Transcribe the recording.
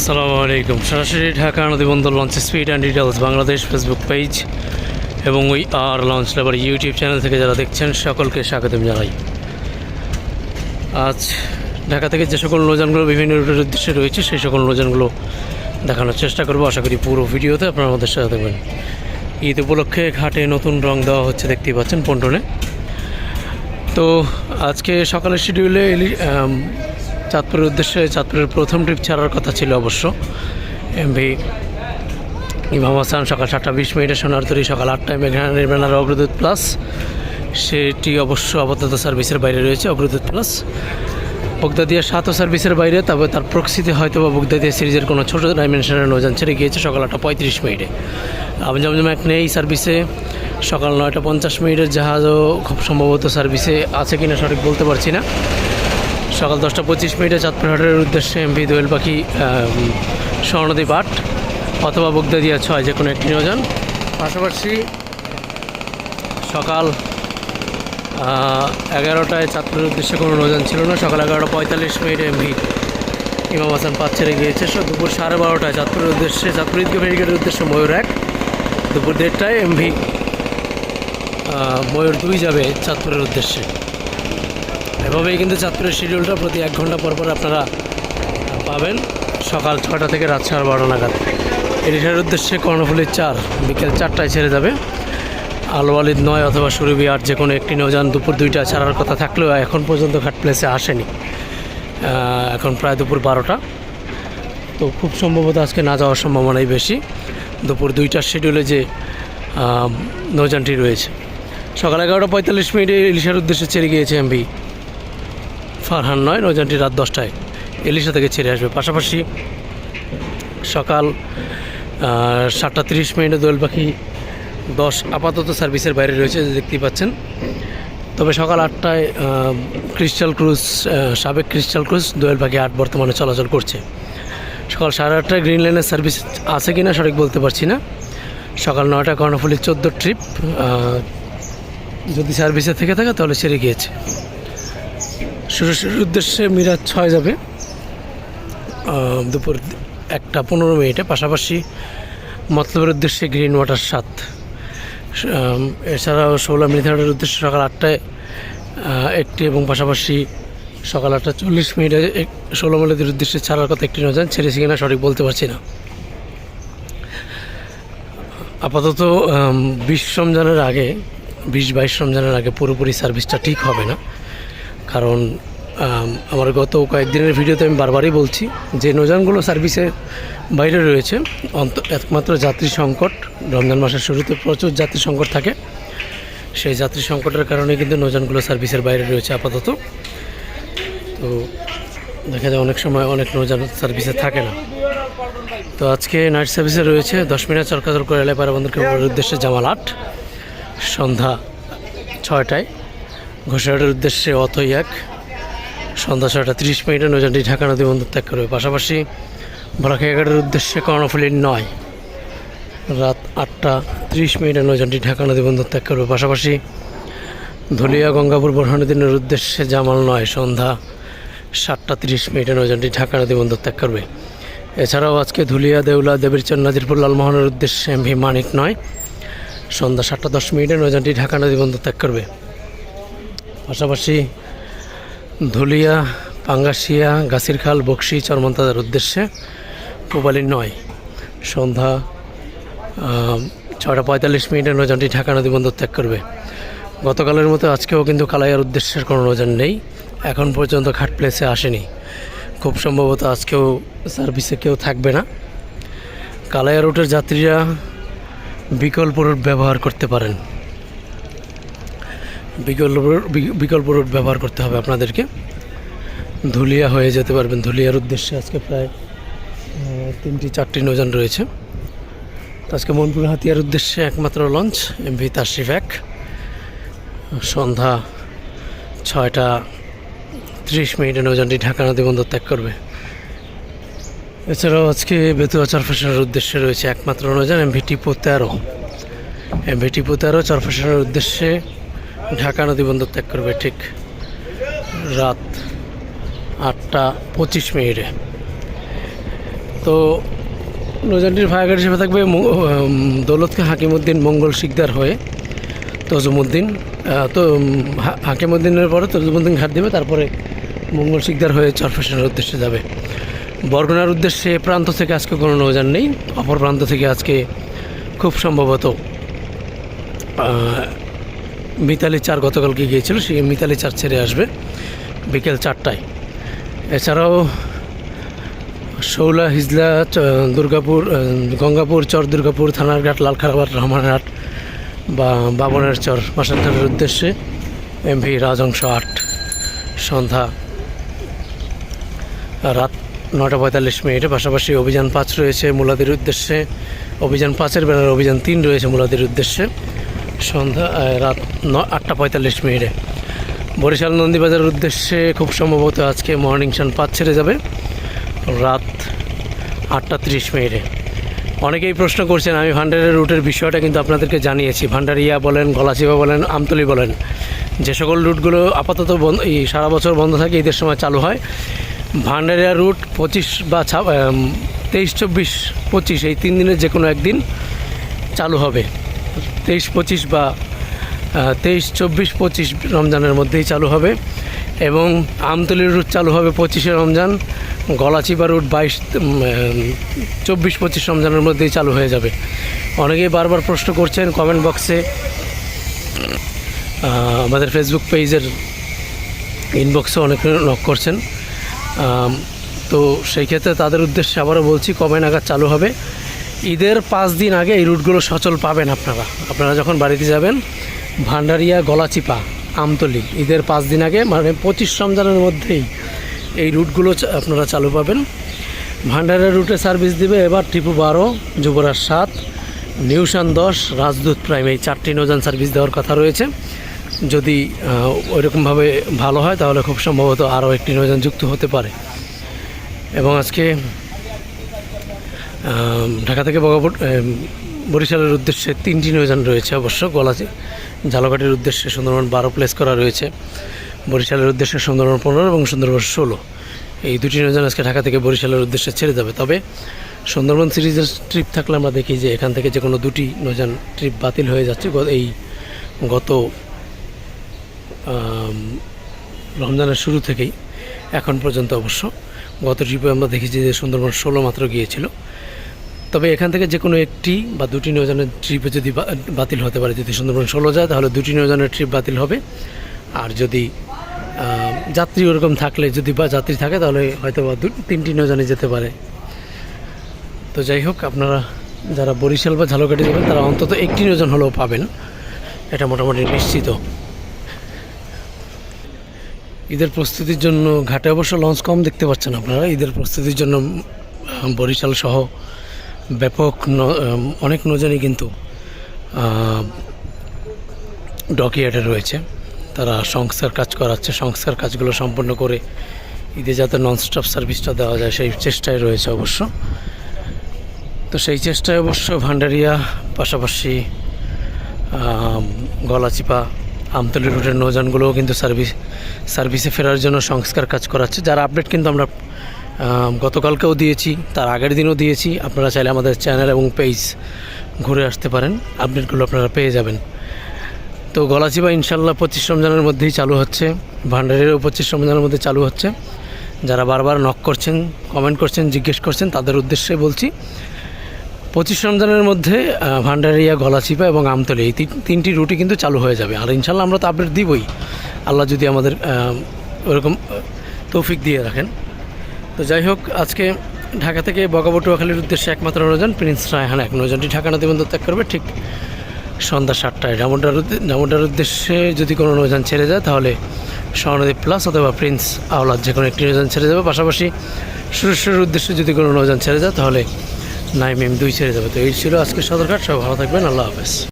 আসসালামু আলাইকুম। সরাসরি Dhaka নদীবন্দর launch speed and details Bangladesh Facebook page এবং ওই আর লঞ্চ লেবার ইউটিউব চ্যানেল থেকে যারা দেখছেন, সকলকে স্বাগতম জানাই। আজ ঢাকা থেকে যে সকল নৌযানগুলো বিভিন্ন রুটের উদ্দেশ্যে রয়েছে, সেই সকল নৌযানগুলো দেখানোর চেষ্টা করব। আশা করি পুরো ভিডিওতে আপনারা আমাদের সাথে থাকবেন। ঈদ উপলক্ষে ঘাটে নতুন রং দেওয়া হচ্ছে, দেখতেই পাচ্ছেন পন্টনে তো আজকে সকালের শিডিউলে চাঁদপুরের উদ্দেশ্যে চাঁদপুরের প্রথম ট্রিপ ছাড়ার কথা ছিল অবশ্য। এমভি ইমাম হাসান সকাল সাতটা বিশ মিনিটে সোনারতরি সকাল আটটায় মেঘনা নির্মাণার অগ্রদূত প্লাস। সেটি অবশ্য আপাতত সার্ভিসের বাইরে রয়েছে, অগ্রদূত প্লাস। বগদাদিয়া সাতও সার্ভিসের বাইরে, তবে তার প্রকৃতি হয়তো বা বগদাদিয়া সিরিজের কোনো ছোটো ডাইমেনশনের নৌযান ছেড়ে গিয়েছে সকাল আটটা পঁয়ত্রিশ মিনিটে। আমজমজম এক নেই সার্ভিসে সকাল নয়টা পঞ্চাশ মিনিটের জাহাজও খুব সম্ভবত সার্ভিসে আছে কিনা সঠিক বলতে পারছি না। সকাল দশটা পঁচিশ মিনিটে চাঁদপুর হাটের উদ্দেশ্যে এমপি দোয়েল পাখি আম, স্বর্ণদ্বীপ আট অথবা বগদাদিয়া ছয় যে কোনো একটি নৌযান পাশাপাশি সকাল এগারোটায় চাঁদপুরের উদ্দেশ্যে কোনো নৌযান ছিল না। সকাল এগারোটা পঁয়তাল্লিশ মিনিটে এমভি ইমাম হাসান পাঁচ ছেড়ে গিয়েছে দুপুর সাড়ে বারোটায় চাঁদপুরের উদ্দেশ্যে চাঁদপুর ঈদগাহ ফেরিঘাটের উদ্দেশ্যে ময়ূর এক। দুপুর দেড়টায় এমভি ময়ূর দুই যাবে চাঁদপুরের উদ্দেশ্যে। এভাবেই কিন্তু চাঁদপুরের শিডিউলটা প্রতি এক ঘণ্টা পর পর আপনারা পাবেন। সকাল ছটা থেকে রাত সাড়ে বারোটা নাগাদ। এডিটার উদ্দেশ্যে কর্ণফুলির চার, বিকেল চারটায় ছেড়ে যাবে। আলওয়ালিদ নয় অথবা সুরভি আট, যে কোনো একটি নৌযান দুপুর দুইটা ছাড়ার কথা থাকলেও এখন পর্যন্ত ঘাট প্লেসে আসেনি। এখন প্রায় দুপুর বারোটা। তো খুব সম্ভবত আজকে না যাওয়ার সম্ভাবনাই বেশি। দুপুর দুইটার শিডিউলে যে নৌযানটি রয়েছে। সকাল এগারোটা পঁয়তাল্লিশ মিনিটে ইলিশার উদ্দেশ্যে ছেড়ে গিয়েছে এমবি। ফারহান নয় নৌযানটি রাত দশটায় এলিশা থেকে ছেড়ে আসবে। পাশাপাশি সকাল সাতটা তিরিশ মিনিটে দোয়েল পাখি দশ আপাতত সার্ভিসের বাইরে রয়েছে দেখতেই পাচ্ছেন। তবে সকাল আটটায় ক্রিস্টাল ক্রুজ সাবেক ক্রিস্টাল ক্রুজ দোয়েল পাখি আট বর্তমানে চলাচল করছে। সকাল সাড়ে আটটায় গ্রিন লাইনের সার্ভিস আছে কিনা সঠিক বলতে পারছি না। সকাল নয়টা কর্ণফুলির চোদ্দ ট্রিপ যদি সার্ভিসে থেকে থাকে তাহলে সেরে গিয়েছে। ষোড়শের উদ্দেশ্যে মিরাজ ছয় যাবে। দুপুর একটা পনেরো মিনিটে। পাশাপাশি মতলবের উদ্দেশ্যে গ্রিন ওয়াটার সাত। এছাড়াও ষোলো মিনিটের উদ্দেশ্যে সকাল আটটায় একটি এবং পাশাপাশি সকাল আটটা চল্লিশ মিনিটে ষোলো মিনিটের উদ্দেশ্যে ছাড়ার কথা একটি নজান ছেড়েছি কিনা সঠিক বলতে পারছি না। আপাতত বিশ রমজানের আগে, বিশ বাইশ রমজানের আগে পুরোপুরি সার্ভিসটা ঠিক হবে না। কারণ আমার গত কয়েকদিনের ভিডিওতে আমি বারবারই বলছি যে নৌযানগুলো সার্ভিসে বাইরে রয়েছে, অন্ত, একমাত্র যাত্রী সংকট, রমজান মাসের শুরুতে প্রচুর যাত্রী সংকট থাকে। সেই যাত্রী সংকটের কারণে কিন্তু নৌযানগুলো সার্ভিসের বাইরে রয়েছে আপাতত। তো দেখা যায় অনেক সময় অনেক নৌযান সার্ভিসে থাকে না। তো আজকে নাইট সার্ভিসে রয়েছে দশ মিনিট চরকাচর করে এলাকায় কেবলের উদ্দেশ্যে জামাল আট, সন্ধ্যা ছয়টায়। ঘোষাহাটের উদ্দেশ্যে অথই এক। সন্ধ্যা ছটা তিরিশ মিনিটে নৌযানটি ঢাকা নদী বন্দর ত্যাগ করবে পাশাপাশি ভোলাখাঘাটের উদ্দেশ্যে কর্ণফুলির নয়। রাত আটটা তিরিশ মিনিটে নৌযানটি ঢাকা নদী বন্দর ত্যাগ করবে পাশাপাশি ধুলিয়া গঙ্গাপুর বোরহানুদ্দিনের উদ্দেশ্যে জামাল নয়। সন্ধ্যা সাতটা তিরিশ মিনিটে নৌযানটি ঢাকা নদী বন্দর ত্যাগ করবে। এছাড়াও আজকে ধুলিয়া, দেউলা, দেবীরচর, নাজিরপুর, লালমোহনের উদ্দেশ্যে এমভি মানিক নয়। সন্ধ্যা সাতটা দশ মিনিটে নৌযানটি ঢাকা নদী বন্দর ত্যাগ করবে। পাশাপাশি ধুলিয়া, পাঙ্গাসিয়া, গাছিরখাল, বক্সি, চরমন্তাদের উদ্দেশ্যে পুবালি নয়। সন্ধ্যা ছয়টা পঁয়তাল্লিশ মিনিটে নৌযানটি ঢাকা নদী বন্দর ত্যাগ করবে। গতকালের মতো আজকেও কিন্তু কালাইয়ার উদ্দেশ্যের কোনো নৌযান নেই। এখন পর্যন্ত ঘাট প্লেসে আসেনি। খুব সম্ভবত আজকেও সার্ভিসে কেউ থাকবে না। কালাইয়া রুটের যাত্রীরা বিকল্প রুট ব্যবহার করতে পারেন। বিকল্প বিকল্প রুট ব্যবহার করতে হবে আপনাদেরকে। ধুলিয়া হয়ে যেতে পারবেন। ধুলিয়ার উদ্দেশ্যে আজকে প্রায় তিনটি, চারটি নৌযান রয়েছে। আজকে মনপুর হাতিয়ার উদ্দেশ্যে একমাত্র লঞ্চ, এমভি তাশরিফ এক। সন্ধ্যা ছয়টা ত্রিশ মিনিটে নৌযানটি ঢাকা নদী বন্দর ত্যাগ করবে। এছাড়াও আজকে বেতুয়া চরফেশনের উদ্দেশ্যে রয়েছে একমাত্র নৌযান এমভি টিপো তেরো। এমভি টিপো তেরো চরফেশনের উদ্দেশ্যে ঢাকা নদী বন্দর ত্যাগ করবে ঠিক রাত আটটা পঁচিশ মিনিটে। তো নৌজানটির ভায়াঘাট হিসেবে থাকবে দৌলতকে হাকিমুদ্দিন মঙ্গল শিকদার হয়ে তজুমুদ্দিন। তো হাকিমুদ্দিনের পরে তজুমুদ্দিন ঘাট দেবে, তারপরে মঙ্গল শিকদার হয়ে চরফেশনের উদ্দেশ্যে যাবে। বরগুনার উদ্দেশ্যে প্রান্ত থেকে আজকে কোনো নৌযান নেই, অপর প্রান্ত থেকে আজকে খুব সম্ভবত মিতালি চার গতকালকে গিয়েছিল সেই মিতালি চার ছেড়ে আসবে বিকেল চারটায়। এছাড়াও শৌলা, হিজলা দুর্গাপুর গঙ্গাপুর, চর দুর্গাপুর থানারঘাট লালখারবাট রহমানহাট বা বাবনের চর মাসানঘাটের উদ্দেশ্যে এমভি রাজংশ আট, সন্ধ্যা রাত নটা পঁয়তাল্লিশ মিনিটে। পাশাপাশি অভিযান পাঁচ রয়েছে মুলাদির উদ্দেশ্যে, অভিযান পাঁচের বেলার অভিযান তিন রয়েছে মুলাদির উদ্দেশ্যে। সন্ধ্যা রাত ন আটটা পঁয়তাল্লিশ মিনিটে। বরিশাল নন্দীবাজারের উদ্দেশ্যে খুব সম্ভবত আজকে মর্নিং সান পাঁচ ছেড়ে যাবে। রাত আটটা তিরিশ মিনিটে। অনেকেই প্রশ্ন করছেন, আমি ভান্ডারের রুটের বিষয়টা কিন্তু আপনাদেরকে জানিয়েছি। ভান্ডারিয়া বলেন, গলাচিপা বলেন, আমতলি বলেন। যে সকল রুটগুলো আপাতত বন্ধ এই সারা বছর বন্ধ থাকে, ঈদের সময় চালু হয়। ভান্ডারিয়া রুট পঁচিশ বা ছা তেইশ, চব্বিশ, পঁচিশ, এই তিন দিনের যে কোনো একদিন চালু হবে। তেইশ পঁচিশ বা তেইশ, চব্বিশ, পঁচিশ রমজানের মধ্যেই চালু হবে এবং আমতলির রুট চালু হবে পঁচিশে রমজান, গলাচিপা রুট বাইশ চব্বিশ, পঁচিশ রমজানের মধ্যেই চালু হয়ে যাবে। অনেকেই বারবার প্রশ্ন করছেন কমেন্ট বক্সে আমাদের ফেসবুক পেজের ইনবক্সে অনেকে নক করছেন। তো সেই ক্ষেত্রে তাদের উদ্দেশ্যে আবারও বলছি, কবে নাগাদ চালু হবে? ঈদের পাঁচ দিন আগে এই রুটগুলো সচল পাবেন আপনারা। আপনারা যখন বাড়িতে যাবেন, ভান্ডারিয়া, গলাচিপা, আমতলি, ঈদের পাঁচ দিন আগে মানে পঁচিশ রমজানের মধ্যেই এই রুটগুলো আপনারা চালু পাবেন। ভান্ডারিয়া রুটে সার্ভিস দিবে এবার টিপু বারো, যুবরাজ সাত, নিউশান দশ, রাজদূত প্রাইম, এই চারটি নৌযান সার্ভিস দেওয়ার কথা রয়েছে। যদি ওইরকমভাবে ভালো হয়, তাহলে খুব সম্ভবত আরও একটি নৌযান যুক্ত হতে পারে। এবং আজকে ঢাকা থেকে বগাবট বরিশালের উদ্দেশ্যে তিনটি নৌযান রয়েছে অবশ্য গলাচি ঝালকাঠির উদ্দেশ্যে সুন্দরবন বারো প্লেস করা রয়েছে। বরিশালের উদ্দেশ্যে সুন্দরবন পনেরো এবং সুন্দরবন ষোলো। এই দুটি নৌযান আজকে ঢাকা থেকে বরিশালের উদ্দেশ্যে ছেড়ে যাবে। তবে সুন্দরবন সিরিজের ট্রিপ থাকলে আমরা দেখি যে এখান থেকে যে কোনো দুটি নৌযান ট্রিপ বাতিল হয়ে যাচ্ছে। এই গত রমজানের শুরু থেকেই, এখন পর্যন্ত অবশ্য। গত ট্রিপে আমরা দেখেছি যে সুন্দরবন ষোলো মাত্র গিয়েছিল। তবে এখান থেকে যে কোনো একটি বা দুটি নৌজানের ট্রিপে যদি বাতিল হতে পারে, যদি সুন্দরবন ষোলো যায়, তাহলে দুটি নৌজানের ট্রিপ বাতিল হবে। আর যদি যাত্রী ওরকম থাকলে, যদি বা যাত্রী থাকে, তাহলে হয়তো বা তিনটি নৌজানে যেতে পারে। তো যাই হোক, আপনারা যারা বরিশাল বা ঝালকাঠি যাবেন, তারা অন্তত একটি নৌজান হলেও পাবেন। এটা মোটামুটি নিশ্চিত। ঈদের প্রস্তুতির জন্য ঘাটে অবশ্য লঞ্চ কম দেখতে পাচ্ছেন আপনারা। ঈদের প্রস্তুতির জন্য বরিশাল সহ ব্যাপক অনেক নৌজানই কিন্তু ডকিয়ার্ডে রয়েছে। তারা সংস্কার কাজ করাচ্ছে, সংস্কার কাজগুলো সম্পন্ন করে ঈদে যাতে ননস্টপ সার্ভিসটা দেওয়া যায়, সেই চেষ্টায় রয়েছে অবশ্য। তো সেই চেষ্টায় অবশ্য ভান্ডারিয়া পাশাপাশি গলাচিপা আমতলি রুটের নৌযানগুলোও কিন্তু সার্ভিস, সার্ভিসে ফেরার জন্য সংস্কার কাজ করাচ্ছে। যার আপডেট কিন্তু আমরা গতকালকেও দিয়েছি, তার আগের দিনও দিয়েছি। আপনারা চাইলে আমাদের চ্যানেল এবং পেজ ঘুরে আসতে পারেন। আপডেটগুলো আপনারা পেয়ে যাবেন। তো গলাচিপা ইনশাল্লাহ পঁচিশ রমজানের মধ্যেই চালু হচ্ছে। ভান্ডারেরও পঁচিশ রমজানের মধ্যে চালু হচ্ছে। যারা বারবার নক করছেন কমেন্ট করছেন, জিজ্ঞেস করছেন, তাদের উদ্দেশ্যে বলছি পঁচিশ রমজানের মধ্যে ভান্ডারিয়া গলাচিপা এবং আমতলি, এই তিন- তিনটি রুটই কিন্তু চালু হয়ে যাবে। আর ইনশাল্লাহ আমরা তো আপডেট দিবই। আল্লাহ যদি আমাদের ওরকম তৌফিক দিয়ে রাখেন। তো যাই হোক, আজকে ঢাকা থেকে বগাবটুয়াখালীর উদ্দেশ্যে একমাত্র নৌযান প্রিন্স রায়হান এক নৌযানটি ঢাকা নদী বন্দর ত্যাগ করবে, ঠিক সন্ধ্যা সাতটায়। ডামোডার ডামোডার উদ্দেশ্যে যদি কোনো নৌযান ছেড়ে যায়, তাহলে স্বর্ণদ্বীপ প্লাস অথবা প্রিন্স আওলাদ যে কোনো একটি নৌযান ছেড়ে যাবে। পাশাপাশি সুরেশ্বরের উদ্দেশ্যে যদি কোনো নৌযান ছেড়ে যায়, তাহলে নাইম এম দুই ছেড়ে যাবে। তো এই ছিল আজকে সদরঘাট সব ভালো থাকবেন, আল্লাহ হাফেজ।